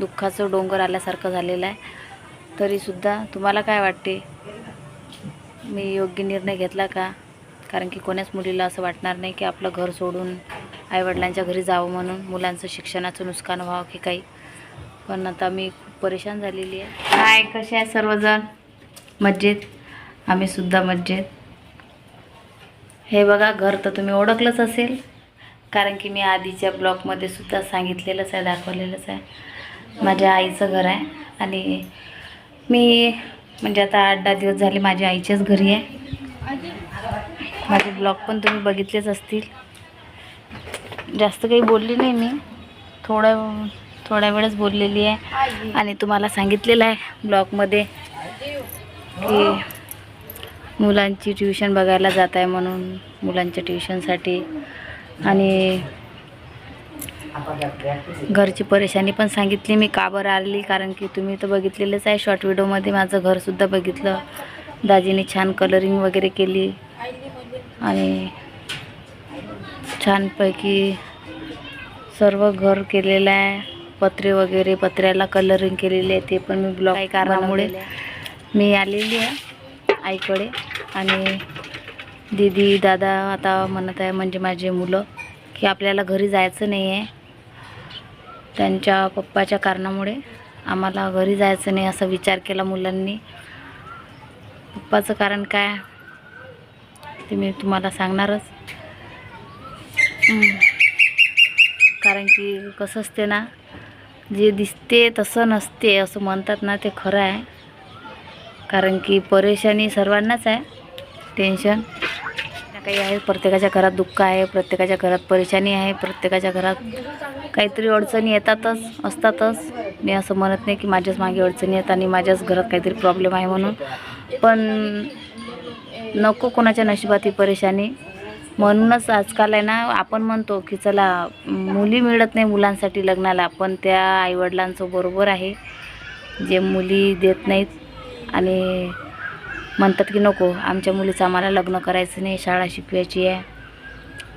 दुःखाचं डोंगर आल्यासारखं झालेलं आहे. तरीसुद्धा तुम्हाला काय वाटते? मी योग्य निर्णय घेतला का? कारण की कोण्याच मुलीला असं वाटणार नाही की आपलं घर सोडून आईवडिलांच्या घरी जावं म्हणून मुलांचं शिक्षणाचं नुकसान व्हावं की काही. पण आता मी खूप परेशान झालेली आहे. काय? कसे आहे सर्वजण? मज्जेत आम्हीसुद्धा मज्जेत हे बघा घर तर तुम्ही ओळखलंच असेल. कारण की मी आधीच्या ब्लॉगमध्ये सुद्धा सांगितलेलंच आहे दाखवलेलंच आहे. माझ्या आईचं घर आहे. आणि मी म्हणजे आता आठ दहा दिवस झाले माझ्या आईच्याच घरी आहे. माझे ब्लॉग पण तुम्ही बघितलेच असतील. जास्त काही बोलली नाही मी. थोडं थोड्या वेळच बोललेली आहे. आणि तुम्हाला सांगितलेलं आहे ब्लॉगमध्ये की मुलांची ट्युशन बघायला जात आहे म्हणून मुलांच्या ट्युशनसाठी. आणि घरची परेशानी पण सांगितली मी का बरं आली? कारण की तुम्ही तर बघितलेलंच आहे. शॉर्ट व्हिडिओमध्ये माझं घरसुद्धा बघितलं. दाजीने छान कलरिंग वगैरे केली. आणि छानपैकी सर्व घर केलेलं आहे. पत्रे वगैरे पत्र्याला कलरिंग केलेली आहे. ते पण मी ब्लॉग काही कारणामुळे मी आलेली आहे आईकडे. आणि दीदी दादा आता म्हणत आहे म्हणजे माझे मुलं की आपल्याला घरी जायचं नाही आहे त्यांच्या पप्पाच्या कारणामुळे आम्हाला घरी जायचं नाही असा विचार केला मुलांनी. पप्पाचं कारण काय? ते मी तुम्हाला सांगणारच. कारण की कसं असते ना जे दिसते तसं नसते असं म्हणतात ना ते खरं आहे. कारण की परेशानी सर्वांनाच आहे. टेन्शन. काही आहे प्रत्येकाच्या घरात दुःख आहे प्रत्येकाच्या घरात परेशानी आहे प्रत्येकाच्या घरात काहीतरी अडचणी येतातच असतातच. मी असं म्हणत नाही की माझ्याच मागे अडचणी आहेत आणि माझ्याच घरात काहीतरी प्रॉब्लेम आहे म्हणून. पण नको कोणाच्या नशिबात ही परेशानी. म्हणूनच आजकाल आहे ना आपण म्हणतो की चला मुली मिळत नाही मुलांसाठी लग्नाला पण त्या आईवडिलांचं बरोबर आहे. जे मुली देत नाहीत आणि म्हणतात की नको आमच्या मुलीचं आम्हाला लग्न करायचं नाही शाळा शिकवायची आहे.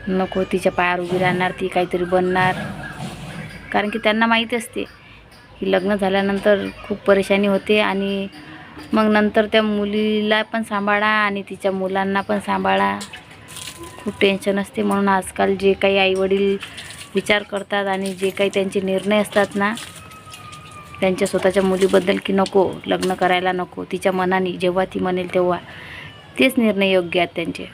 नको तिच्या पायावर उभी राहणार ती काहीतरी बनणार. कारण की त्यांना माहिती असते की लग्न झाल्यानंतर खूप परेशानी होते आणि मग नंतर त्या मुलीला पण सांभाळा आणि तिच्या मुलांना पण सांभाळा. खूप टेन्शन असते. म्हणून आजकाल जे काही आईवडील विचार करतात आणि जे काही त्यांचे निर्णय असतात ना त्यांच्या स्वतःच्या मुलीबद्दल की नको लग्न करायला नको तिच्या मनाने जेव्हा ती म्हणेल तेव्हा. तेच निर्णय योग्य आहेत त्यांचे.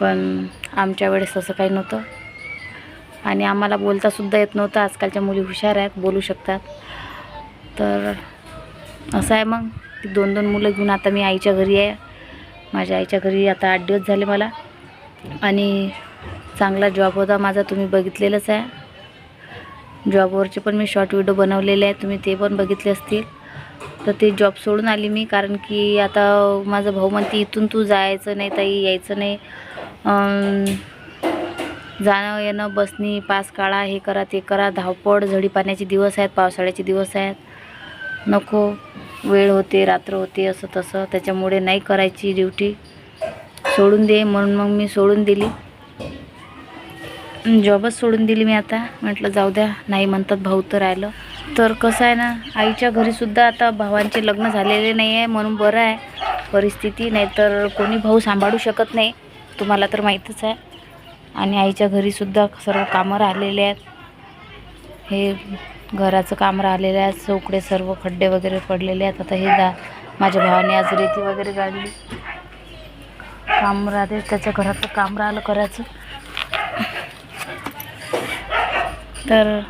पण आमच्या वेळेस असं काही नव्हतं. आणि आम्हाला बोलतासुद्धा येत नव्हतं. आजकालच्या मुली हुशार आहेत बोलू शकतात. तर असं आहे मग. ती दोन दोन मुलं घेऊन आता मी आईच्या घरी आहे. माझ्या आईच्या घरी आता आठ दिवस झाले मला. आणि चांगला जॉब होता माझा तुम्ही बघितलेलंच आहे. जॉबवरचे पण मी शॉर्ट व्हिडिओ बनवलेले आहेत. तुम्ही ते पण बघितले असतील. तर ते जॉब सोडून आली मी. कारण की आता माझा भाऊ म्हणते इथून तू जायचं नाही ताई यायचं नाही. जाणं येणं बसनी पास काढा हे करा ते करा. धावपळ झडी पाण्याचे दिवस आहेत पावसाळ्याचे दिवस आहेत. नको. वेळ होते रात्र होते असं तसं. त्याच्यामुळे नाही करायची ड्युटी सोडून दे. म्हणून मग मी सोडून दिली. जॉबच सोडून दिली मी आता. म्हटलं जाऊ द्या नाही म्हणतात भाऊ तर राहिलं. तर कसं आहे ना आईच्या घरीसुद्धा आता भावांचे लग्न झालेले नाही आहे म्हणून बरं आहे. परिस्थिती नाहीतर कोणी भाऊ सांभाळू शकत नाही तुम्हाला तर माहीतच आहे. आणि आईच्या घरीसुद्धा सर्व कामं राहिलेले आहेत. हे घराचं काम राहिलेलं आहे चौकडे सर्व खड्डे वगैरे पडलेले आहेत. आता हे दा माझ्या भावाने आज रेती वगैरे काढली काम राहते त्याच्या घराचं काम राहिलं करायचं. तर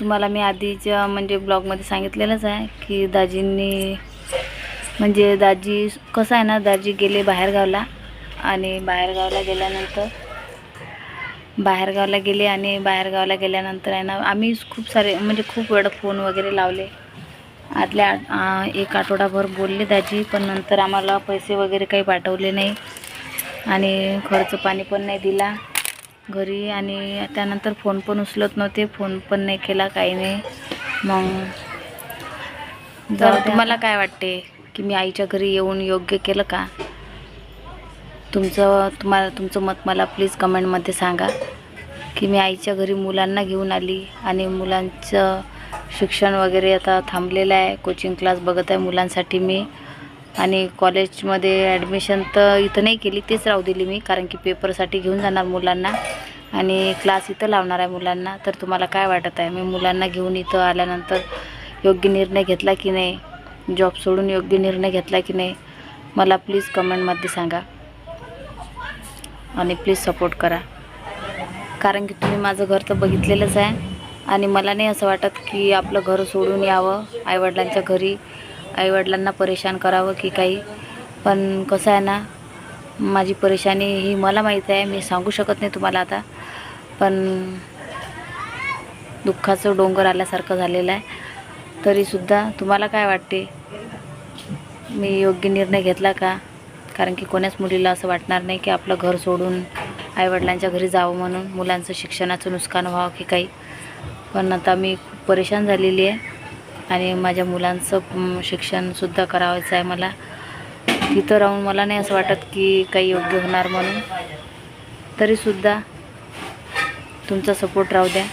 तुम्हाला मी आधीच्या म्हणजे ब्लॉगमध्ये सांगितलेलंच आहे की दाजींनी म्हणजे दाजी कसं आहे ना दाजी गेले बाहेरगावला आणि बाहेरगावला गेल्यानंतर बाहेरगावला गेले आणि बाहेरगावला गेल्यानंतर आहे ना आम्ही खूप सारे म्हणजे खूप वेळा फोन वगैरे लावले. आदल्या आठ- एक आठवडाभर बोलले दाजी पण नंतर आम्हाला पैसे वगैरे काही पाठवले नाही. आणि खर्च पाणी पण नाही दिला. घरी आणि त्यानंतर फोन पण उचलत नव्हते. फोन पण नाही केला काही नाही. मग तर तुम्हाला काय वाटते? की मी आईच्या घरी येऊन योग्य केलं का? तुमचं तुम्हाला तुमचं मत मला प्लीज कमेंटमध्ये सांगा. की मी आईच्या घरी मुलांना घेऊन आली आणि मुलांचं शिक्षण वगैरे आता थांबलेलं आहे. कोचिंग क्लास बघत आहे मुलांसाठी मी. आणि कॉलेजमध्ये ॲडमिशन तर इथं नाही केली तेच राहू दिली मी कारण की पेपरसाठी घेऊन जाणार मुलांना. आणि क्लास इथं लावणार आहे मुलांना. तर तुम्हाला काय वाटत आहे? मी मुलांना घेऊन इथं आल्यानंतर योग्य निर्णय घेतला की नाही? जॉब सोडून योग्य निर्णय घेतला की नाही? मला प्लीज कमेंटमध्ये सांगा. आणि प्लीज सपोर्ट करा. कारण की तुम्ही माझं घर तर बघितलेलंच आहे. आणि मला नाही असं वाटत की आपलं घर सोडून यावं आईवडिलांच्या घरी. आईवडिलांना परेशान करावं की काही. पण कसं आहे ना माझी परेशानी ही मला माहीत आहे मी सांगू शकत नाही तुम्हाला आता. पण दुःखाचं डोंगर आल्यासारखं झालेलं आहे. तरीसुद्धा तुम्हाला काय वाटते? मी योग्य निर्णय घेतला का? कारण की कोण्याच मुलीला असं वाटणार नाही की आपलं घर सोडून आईवडिलांच्या घरी जावं म्हणून मुलांचं शिक्षणाचं नुकसान व्हावं की काही. पण आता मी खूप परेशान झालेली आहे. आणि माझ्या मुलांचं शिक्षणसुद्धा करावायचं आहे मला. तिथं राहून मला नाही असं वाटत की काही योग्य होणार म्हणून. तरीसुद्धा तुमचा सपोर्ट राहू द्या.